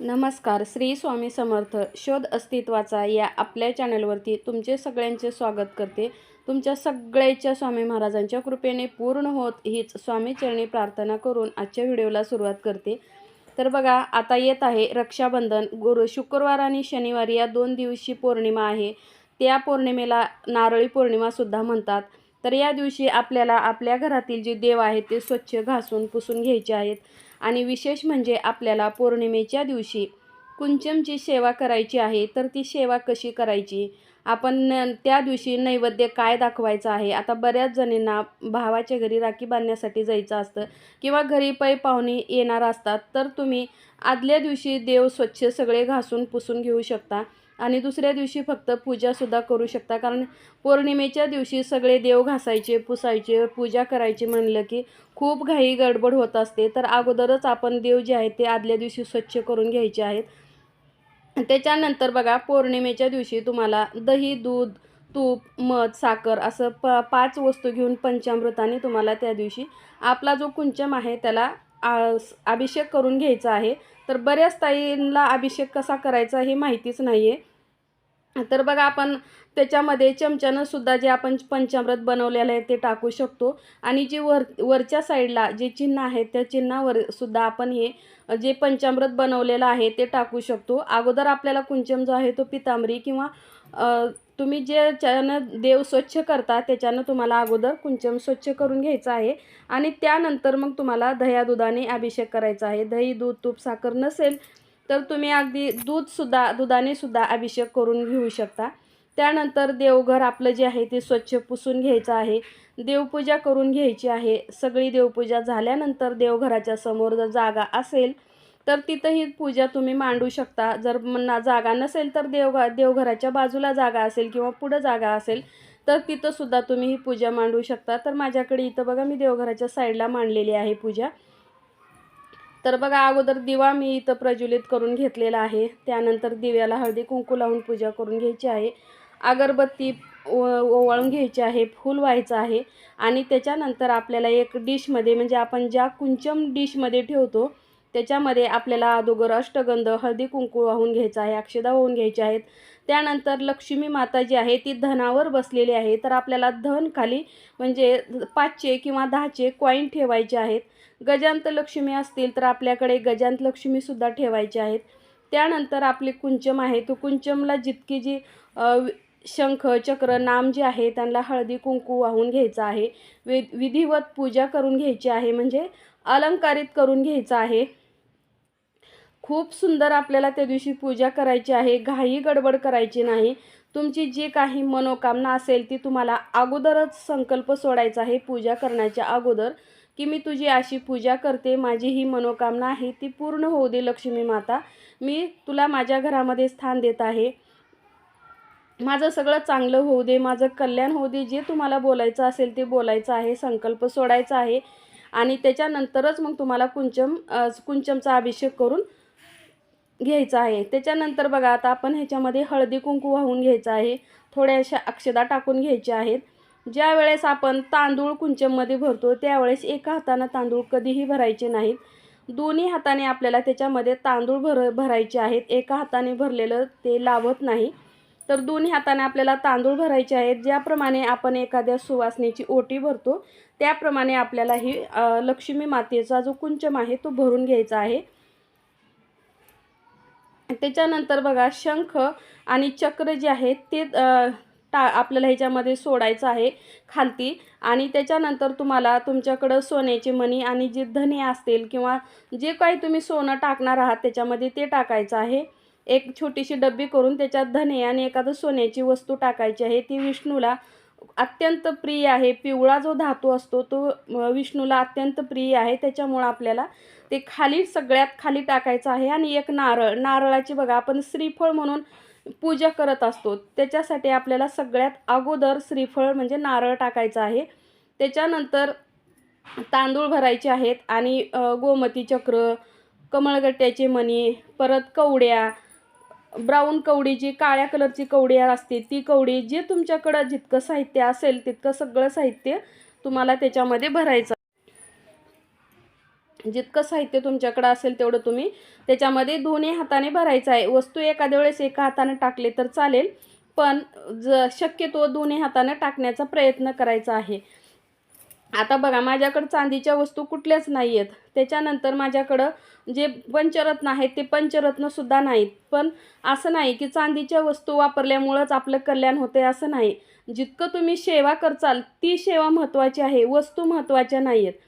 नमस्कार श्री स्वामी समर्थ. शोध अस्तित्वाचा या आपल्या चॅनलवरती तुमचे सगळ्यांचे स्वागत करते. तुमच्या सगळ्याच्या स्वामी महाराजांच्या कृपेने पूर्ण होत हीच स्वामीचरणी प्रार्थना करून आजच्या व्हिडिओला सुरुवात करते. तर बघा आता येत आहे रक्षाबंधन. गुरु शुक्रवार आणि शनिवारी या दोन दिवशी पौर्णिमा आहे. त्या पौर्णिमेला नारळी पौर्णिमासुद्धा म्हणतात. तर या दिवशी आपल्याला आपल्या घरातील जे देव आहेत ते स्वच्छ घासून पुसून घ्यायचे आहेत. आणि विशेष म्हणजे आपल्याला पौर्णिमेच्या दिवशी कुंचमची सेवा करायची आहे तर ती सेवा कशी करायची? आपण न- त्या दिवशी नैवेद्य काय दाखवायचं आहे? आता बऱ्याच जणींना भावाच्या घरी राखी बांधण्यासाठी जायचं असतं किंवा घरी पै पाहुणे येणार असतात तर तुम्ही आदल्या दिवशी देव स्वच्छ सगळे घासून पुसून घेऊ शकता आणि दुसऱ्या दिवशी फक्त पूजासुद्धा करू शकता. कारण पौर्णिमेच्या दिवशी सगळे देव घासायचे पुसायचे पूजा करायची म्हणलं की खूप घाई गडबड होत असते. तर अगोदरच आपण देव जे आहेत ते आदल्या दिवशी स्वच्छ करून घ्यायचे आहेत. त्याच्यानंतर बघा पौर्णिमेच्या दिवशी तुम्हाला दही दूध तूप मध साखर असं प पाच वस्तू घेऊन पंचामृताने तुम्हाला त्या दिवशी आपला जो कुंचम आहे त्याला अभिषेक करून घ्यायचा आहे. तर बऱ्याच ताईंना अभिषेक कसा करायचा हे माहितीच नाही आहे तर बघा आपण त्याच्यामध्ये चमच्यानं सुद्धा जे आपण पंचामृत बनवलेलं आहे ते टाकू शकतो. आणि जे वर वरच्या साईडला जे चिन्ह आहे त्या चिन्हावर सुद्धा आपण हे जे पंचामृत बनवलेलं आहे ते टाकू शकतो. अगोदर आपल्याला कुंचम जो आहे तो पितांबरी किंवा तुम्ही जे देव स्वच्छ करता त्याच्यानं तुम्हाला अगोदर कुंचम स्वच्छ करून घ्यायचं आहे. आणि त्यानंतर मग तुम्हाला दह्या दुधाने अभिषेक करायचा आहे. दही दूध तूप साखर नसेल तर तुम्ही अगदी दूधसुद्धा दुधानेसुद्धा अभिषेक करून घेऊ शकता. त्यानंतर देवघर आपलं जे आहे ते स्वच्छ पुसून घ्यायचं आहे. देवपूजा करून घ्यायची आहे. सगळी देवपूजा झाल्यानंतर देवघराच्या समोर जर जागा असेल तर तिथं ही पूजा तुम्ही मांडू शकता. जर ना जागा नसेल तर देवघ देवघराच्या बाजूला जागा असेल किंवा पुढं जागा असेल तर तिथंसुद्धा तुम्ही ही पूजा मांडू शकता. तर माझ्याकडे इथं बघा मी देवघराच्या साईडला मांडलेली आहे पूजा. तर बघा अगोदर दिवा मी इथं प्रज्वलित करून घेतलेला आहे. त्यानंतर दिव्याला हळदी कुंकू लावून पूजा करून घ्यायची आहे. अगरबत्ती ओ- ओवाळून घ्यायची आहे फूल व्हायचं आहे. आणि त्याच्यानंतर आपल्याला एक डिशमध्ये म्हणजे आपण ज्या कुंचम डिशमध्ये ठेवतो त्याच्यामध्ये आपल्याला अगोदर अष्टगंध हळदी कुंकू वाहून घ्यायचा आहे अक्षदा वाहून घ्यायच्या आहेत. त्यानंतर लक्ष्मी माता जी आहे ती धनावर बसलेली आहे. तर आपल्याला धन खाली म्हणजे पाचचे किंवा दहाचे कॉईन ठेवायचे आहेत. गजांत लक्ष्मी असतील तर आपल्याकडे गजांत लक्ष्मीसुद्धा ठेवायचे आहेत. त्यानंतर आपली कुंचम आहे तो कुंचमला जितकी जी शंख चक्र नाम जे आहे त्यांना हळदी कुंकू वाहून घ्यायचं आहे. वि विधिवत पूजा करून घ्यायची आहे म्हणजे अलंकारित करून घ्यायचं आहे. खूप सुंदर आपल्याला त्या दिवशी पूजा करायची आहे घाई गडबड करायची नाही. तुमची जी काही मनोकामना असेल ती तुम्हाला अगोदरच संकल्प सोडायचा आहे पूजा करण्याच्या अगोदर की मी तुझी अशी पूजा करते माझी ही मनोकामना आहे ती पूर्ण होऊ दे लक्ष्मी माता. मी तुला माझ्या घरामध्ये स्थान देत आहे. माझं सगळं चांगलं होऊ दे माझं कल्याण होऊ दे जे तुम्हाला बोलायचं असेल ते बोलायचं आहे संकल्प सोडायचा आहे. आणि त्याच्यानंतरच मग तुम्हाला कुंचम कुंचमचा अभिषेक करून घ्यायचं आहे. त्याच्यानंतर बघा आता आपण ह्याच्यामध्ये हळदी कुंकू वाहून घ्यायचं आहे. थोड्याशा अक्षदा टाकून घ्यायच्या आहेत. ज्या वेळेस आपण तांदूळ कुंचममध्ये भरतो त्यावेळेस एका हातानं तांदूळ कधीही भरायचे नाहीत. दोन्ही हाताने आपल्याला त्याच्यामध्ये तांदूळ भर भरायचे आहेत. एका हाताने भरलेलं ते लावत नाही. तर दोन्ही हाताने आपल्याला तांदूळ भरायचे आहेत. ज्याप्रमाणे आपण एखाद्या सुवासनेची ओटी भरतो त्याप्रमाणे आपल्याला ही लक्ष्मी मातेचा जो कुंचम आहे तो भरून घ्यायचा आहे. त्याच्यानंतर बघा शंख आणि चक्र जे आहे ते टा आपल्याला ह्याच्यामध्ये सोडायचं आहे खालती. आणि त्याच्यानंतर तुम्हाला तुमच्याकडं सोन्याचे मणी आणि जे धने असतील किंवा जे काही तुम्ही सोनं टाकणार आहात त्याच्यामध्ये ते टाकायचं आहे. एक छोटीशी डब्बी करून त्याच्यात धने आणि एखादं सोन्याची वस्तू टाकायची आहे. ती विष्णूला अत्यंत प्रिय आहे. पिवळा जो धातू असतो तो विष्णूला अत्यंत प्रिय आहे. त्याच्यामुळं आपल्याला ते खाली सगळ्यात खाली टाकायचं आहे. आणि एक नारळ नारळाची बघा आपण श्रीफळ म्हणून पूजा करत असतो. त्याच्यासाठी आपल्याला सगळ्यात अगोदर श्रीफळ म्हणजे नारळ टाकायचं आहे. त्याच्यानंतर तांदूळ भरायचे आहेत. आणि गोमती चक्र कमळगट्ट्याचे मणी परत कवड्या ब्राऊन कवडी जी काळ्या कलरची कवडी असते ती कवडी जे तुमच्याकडं जितकं साहित्य असेल तितकं सगळं साहित्य तुम्हाला त्याच्यामध्ये भरायचं. जितकं साहित्य तुमच्याकडं असेल तेवढं तुम्ही त्याच्यामध्ये दोन्ही हाताने भरायचं आहे. वस्तू एखाद्या वेळेस एका हाताने टाकले तर चालेल पण ज शक्यतो दोन्ही हाताने टाकण्याचा प्रयत्न करायचा आहे. आता बघा माझ्याकडं चांदीच्या वस्तू कुठल्याच नाही आहेत त्याच्यानंतर माझ्याकडं जे पंचरत्न आहेत ते पंचरत्नसुद्धा नाहीत. पण असं नाही की चांदीच्या वस्तू वापरल्यामुळंच आपलं कल्याण होते असं नाही. जितकं तुम्ही सेवा करचाल ती सेवा महत्त्वाची आहे वस्तू महत्त्वाच्या नाही आहेत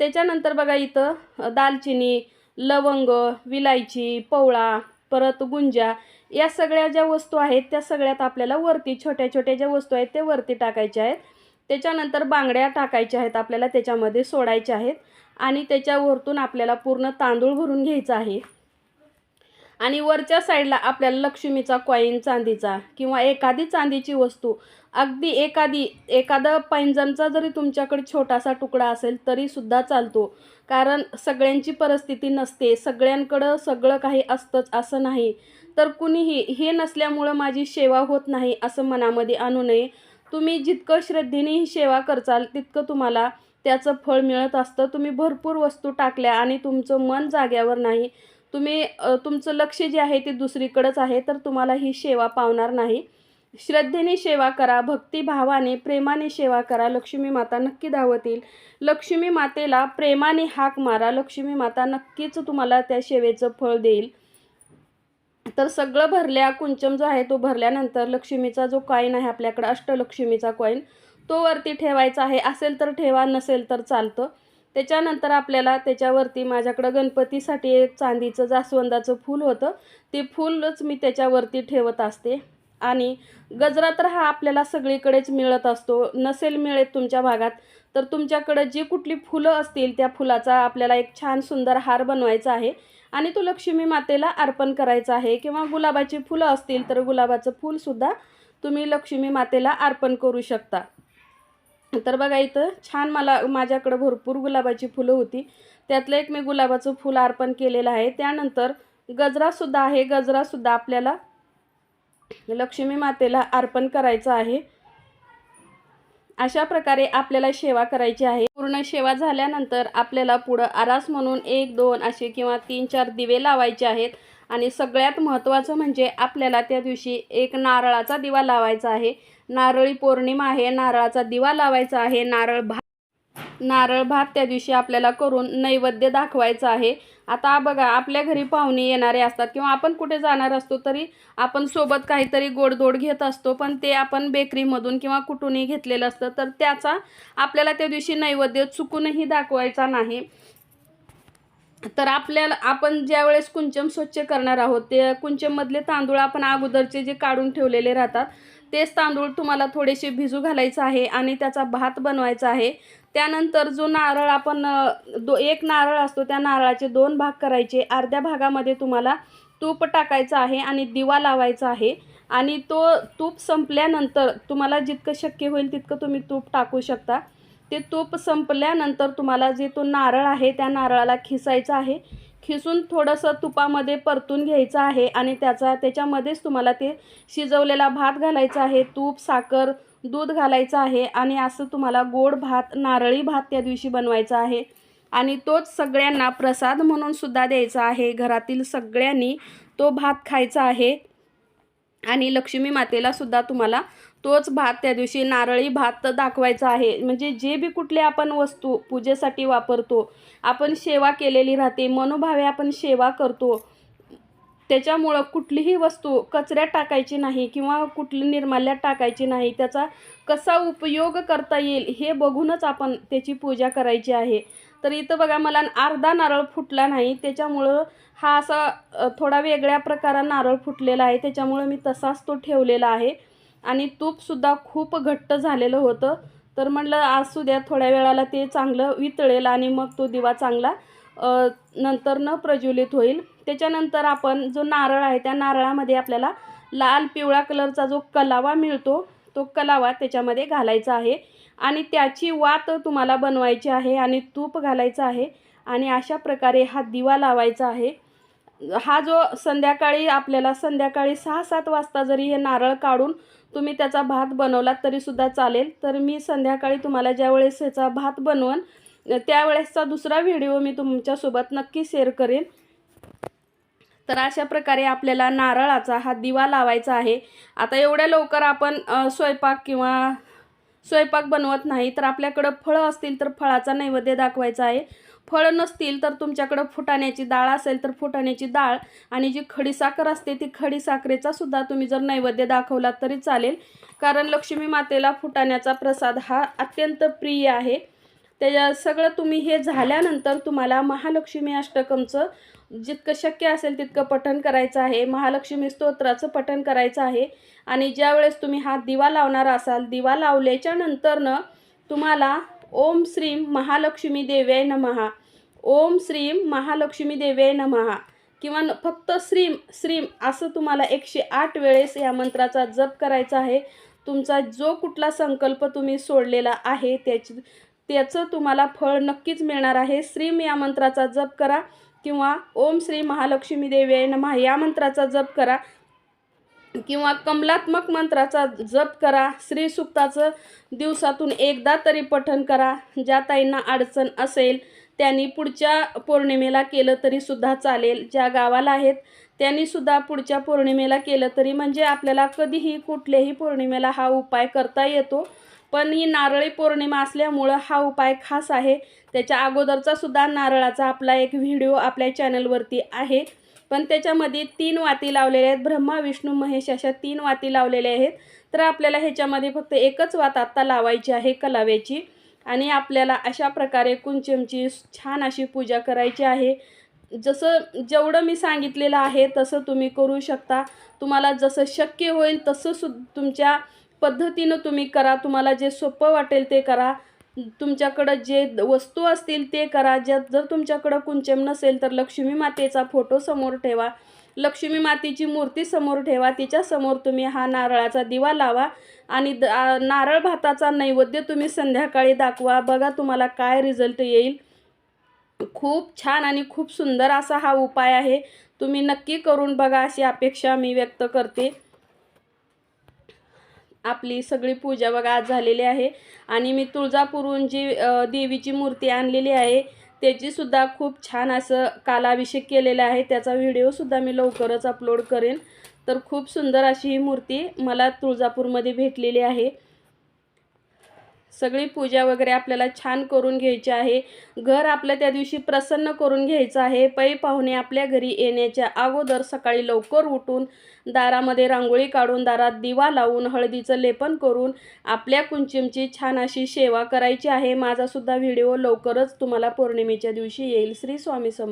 त्याच्यानंतर बघा इथं दालचिनी लवंग विलायची पवळा परत गुंजा या सगळ्या ज्या वस्तू आहेत त्या सगळ्यात आपल्याला वरती छोट्या छोट्या ज्या वस्तू आहेत त्या वरती टाकायच्या आहेत. त्याच्यानंतर बांगड्या टाकायच्या आहेत आपल्याला त्याच्यामध्ये सोडायच्या आहेत. आणि त्याच्यावरतून आपल्याला पूर्ण तांदूळ भरून घ्यायचा आहे. आणि वरच्या साईडला आपल्याला लक्ष्मीचा कॉईन चांदीचा किंवा एखादी चांदीची वस्तू. अगदी एखादी एखादं पैंजणचा जरी तुमच्याकडे छोटासा तुकडा असेल तरीसुद्धा चालतो. कारण सगळ्यांची परिस्थिती नसते. सगळ्यांकडं सगळं काही असतंच असं नाही. तर कुणीही हे नसल्यामुळं माझी सेवा होत नाही असं मनामध्ये आणू नये. तुम्ही जितकं श्रद्धेने ही सेवा करचाल तितकं तुम्हाला त्याचं फळ मिळत असतं. तुम्ही भरपूर वस्तू टाकल्या आणि तुमचं मन जाग्यावर नाही. तुम्ही तुमचं लक्ष जे आहे ते दुसरीकडंच आहे तर तुम्हाला ही सेवा पावणार नाही. श्रद्धेने सेवा करा भक्तिभावाने प्रेमाने सेवा करा. लक्ष्मी माता नक्की धावतील. लक्ष्मी मातेला प्रेमाने हाक मारा. लक्ष्मी माता नक्कीच तुम्हाला त्या सेवेचं फळ देईल. तर सगळं भरल्या कुंचम जो आहे तो भरल्यानंतर लक्ष्मीचा जो कॉईन आहे आपल्याकडं अष्टलक्ष्मीचा कॉईन तो वरती ठेवायचा आहे. असेल तर ठेवा नसेल तर चालतं. त्याच्यानंतर आपल्याला त्याच्यावरती माझ्याकडं गणपतीसाठी एक चांदीचं जास्वंदाचं फूल होतं. ते फूलच मी त्याच्यावरती ठेवत असते. आणि गजरा तर हा आपल्याला सगळीकडेच मिळत असतो. नसेल मिळत तुमच्या भागात तर तुमच्याकडं जी कुठली फुलं असतील त्या फुलाचा आपल्याला एक छान सुंदर हार बनवायचा आहे. आणि तो लक्ष्मी मातेला अर्पण करायचा आहे. किंवा गुलाबाची फुलं असतील तर गुलाबाचं फूलसुद्धा तुम्ही लक्ष्मी मातेला अर्पण करू शकता. तर बघा इथं छान मला माझ्याकडं भरपूर गुलाबाची फुलं होती. त्यातलं एक मी गुलाबाचं फुल अर्पण केलेलं आहे. त्यानंतर गजरासुद्धा आहे. गजरासुद्धा आपल्याला लक्ष्मी मातेला अर्पण करायचं आहे. अशा प्रकारे आपल्याला सेवा करायची आहे. पूर्ण सेवा झाल्यानंतर आपल्याला पुढं आरास म्हणून एक दोन असे किंवा तीन चार दिवे लावायचे आहेत. आणि सगळ्यात महत्त्वाचं म्हणजे आपल्याला त्या दिवशी एक नारळाचा दिवा लावायचा आहे. नारळी पौर्णिमा आहे नारळाचा दिवा लावायचा आहे. नारळ भा नारळ भात त्या दिवशी आपल्याला करून नैवेद्य दाखवायचं आहे. आता बघा आपल्या घरी पाहुणे येणारे असतात किंवा आपण कुठे जाणार असतो तरी आपण सोबत काहीतरी गोडधोड घेत असतो पण ते आपण बेकरीमधून किंवा कुठूनही घेतलेलं असतं तर त्याचा आपल्याला त्या दिवशी नैवेद्य चुकूनही दाखवायचा नाही. तर आपल्याला आपण ज्यावेळेस कुंचम स्वच्छ करणार आहोत ते कुंचममधले तांदूळ आपण अगोदरचे जे काढून ठेवलेले राहतात तेच तांदूळ तुम्हाला थोडेसे भिजू घालायचं आहे आणि त्याचा भात बनवायचा आहे. त्यानंतर जो नारळ आपण दो एक नारळ असतो त्या नारळाचे दोन भाग करायचे. अर्ध्या भागामध्ये तुम्हाला तूप टाकायचं आहे आणि दिवा लावायचा आहे. आणि तो तूप संपल्यानंतर तुम्हाला जितकं शक्य होईल तितकं तुम्ही तूप टाकू शकता. ते तूप संपल्यानंतर तुम्हाला जे तो नारळ आहे त्या नारळाला खिसायचं आहे. खिसून थोडंसं तुपामध्ये परतून घ्यायचं आहे आणि त्याचा त्याच्यामध्येच तुम्हाला ते शिजवलेला भात घालायचा आहे तूप साखर दूध घालायचं आहे आणि असं तुम्हाला गोड भात नारळी भात त्या दिवशी बनवायचा आहे. आणि तोच सगळ्यांना प्रसाद म्हणून सुद्धा द्यायचा आहे. घरातील सगळ्यांनी तो भात खायचा आहे. आणि लक्ष्मी मातेला सुद्धा तुम्हाला तोच भात त्या दिवशी नारळी भात दाखवायचा आहे. म्हणजे जे बी कुठले आपण वस्तू पूजेसाठी वापरतो आपण सेवा केलेली राहते मनोभावे आपण सेवा करतो त्याच्यामुळं कुठलीही वस्तू कचऱ्यात टाकायची नाही किंवा कुठली निर्माल्यात टाकायची नाही त्याचा कसा उपयोग करता येईल हे बघूनच आपण त्याची पूजा करायची आहे. तर इथं बघा मला अर्धा नारळ फुटला नाही त्याच्यामुळं हा असा थोडा वेगळ्या प्रकारा नारळ फुटलेला आहे त्याच्यामुळं मी तसाच तो ठेवलेला आहे. आणि तूपसुद्धा खूप घट्ट झालेलं होतं. तर म्हटलं असू द्या थोड्या वेळाला ते चांगलं वितळेल आणि मग तो दिवा चांगला नंतर न प्रज्वलित होईल. त्याच्यानंतर आपण जो नारळ आहे त्या नारळामध्ये आपल्याला लाल पिवळा कलरचा जो कलावा मिळतो तो कलावा त्याच्यामध्ये घालायचा आहे. आणि त्याची वात तुम्हाला बनवायची आहे आणि तूप घालायचं आहे. आणि अशा प्रकारे हा दिवा लावायचा आहे. हा जो संध्याकाळी आपल्याला संध्याकाळी सहा सात वाजता जरी हे नारळ काढून तुम्ही त्याचा भात बनवलात तरीसुद्धा चालेल. तर मी संध्याकाळी तुम्हाला ज्यावेळेस ह्याचा भात बनवून त्यावेळेसचा दुसरा व्हिडिओ मी तुमच्यासोबत नक्की शेअर करेन. तर अशा प्रकारे आपल्याला नारळाचा हा दिवा लावायचा आहे. आता एवढ्या लवकर आपण स्वयंपाक किंवा स्वयंपाक बनवत नाही तर आपल्याकडं फळं असतील तर फळाचा नैवेद्य दाखवायचा आहे. फळं नसतील तर तुमच्याकडं फुटाण्याची डाळ असेल तर फुटाण्याची डाळ आणि जी खडीसाखर असते ती खडीसाखरेचा सुद्धा तुम्ही जर नैवेद्य दाखवलात तरी चालेल. कारण लक्ष्मी मातेला फुटाण्याचा प्रसाद हा अत्यंत प्रिय आहे. त्याच्या सगळं तुम्ही हे झाल्यानंतर तुम्हाला महालक्ष्मी अष्टकमचं जितकं शक्य असेल तितकं पठण करायचं आहे. महालक्ष्मी स्तोत्राचं पठण करायचं आहे. आणि ज्यावेळेस तुम्ही हा दिवा लावणार असाल दिवा लावल्याच्या नंतरनं तुम्हाला ओम श्रीम महालक्ष्मी देव्याय नमहा. ओम श्रीम महालक्ष्मी देव्याय नमहा. किंवा न- फक्त श्रीम श्रीम असं तुम्हाला एकशे आठ वेळेस या मंत्राचा जप करायचा आहे. तुमचा जो कुठला संकल्प तुम्ही सोडलेला आहे त्याची त्याचं तुम्हाला फळ नक्कीच मिळणार आहे. श्रीम या मंत्राचा जप करा किंवा ओम श्री महालक्ष्मी देवी नमः या मंत्राचा जप करा किंवा कमलात्मक मंत्राचा जप करा. श्री सुक्ताचं दिवसातून एकदा तरी पठन करा. ज्या ताईंना अडचण असेल त्यांनी पुढच्या पौर्णिमेला केलं तरीसुद्धा चालेल. ज्या गावाला आहेत त्यांनीसुद्धा पुढच्या पौर्णिमेला केलं तरी म्हणजे आपल्याला कधीही कुठल्याही पौर्णिमेला हा उपाय करता येतो. पण ही नारळी पौर्णिमा असल्यामुळं हा उपाय खास आहे. त्याच्या अगोदरचा सुद्धा नारळाचा आपला एक व्हिडिओ आपल्या चॅनलवरती आहे. पण त्याच्यामध्ये तीन वाती लावलेल्या आहेत. ब्रह्मा विष्णू महेश अशा तीन वाती लावलेल्या आहेत. तर आपल्याला ह्याच्यामध्ये फक्त एकच वात आत्ता लावायची आहे कलाव्याची. आणि आपल्याला अशा प्रकारे कुंचमची छान अशी पूजा करायची आहे. जसं जेवढं मी सांगितलेलं आहे तसं तुम्ही करू शकता. तुम्हाला जसं शक्य होईल तसं सु तुमच्या पद्धतीनं तुम्ही करा तुम्हाला जे सोपं वाटेल ते करा. तुमच्याकडं जे वस्तू असतील ते करा. ज्यात जर तुमच्याकडं कुंचम नसेल तर लक्ष्मी मातेचा फोटो समोर ठेवा. लक्ष्मी मातेची मूर्ती समोर ठेवा. तिच्यासमोर तुम्ही हा नारळाचा दिवा लावा आणि द नारळ भाताचा नैवेद्य तुम्ही संध्याकाळी दाखवा. बघा तुम्हाला काय रिझल्ट येईल. खूप छान आणि खूप सुंदर असा हा उपाय आहे. तुम्ही नक्की करून बघा अशी अपेक्षा मी व्यक्त करते. आपली सगळी पूजा बघा आज झालेली आहे. आणि मी तुळजापूरहून जी देवीची मूर्ती आणलेली आहे त्याचीसुद्धा खूप छान असं कालाभिषेक केलेला आहे. त्याचा व्हिडिओसुद्धा मी लवकरच अपलोड करेन. तर खूप सुंदर अशी ही मूर्ती मला तुळजापूरमध्ये भेटलेली आहे. सगळी पूजा वगैरे आपल्याला छान करून घ्यायची आहे. घर आपलं त्या दिवशी प्रसन्न करून घ्यायचं आहे. पै पाहुणे आपल्या घरी येण्याच्या अगोदर सकाळी लवकर उठून दारामध्ये रांगोळी काढून दारात दिवा लावून हळदीचं लेपन करून आपल्या कुंचिमची छान अशी सेवा करायची आहे. माझासुद्धा व्हिडिओ लवकरच तुम्हाला पौर्णिमेच्या दिवशी येईल. श्री स्वामी सम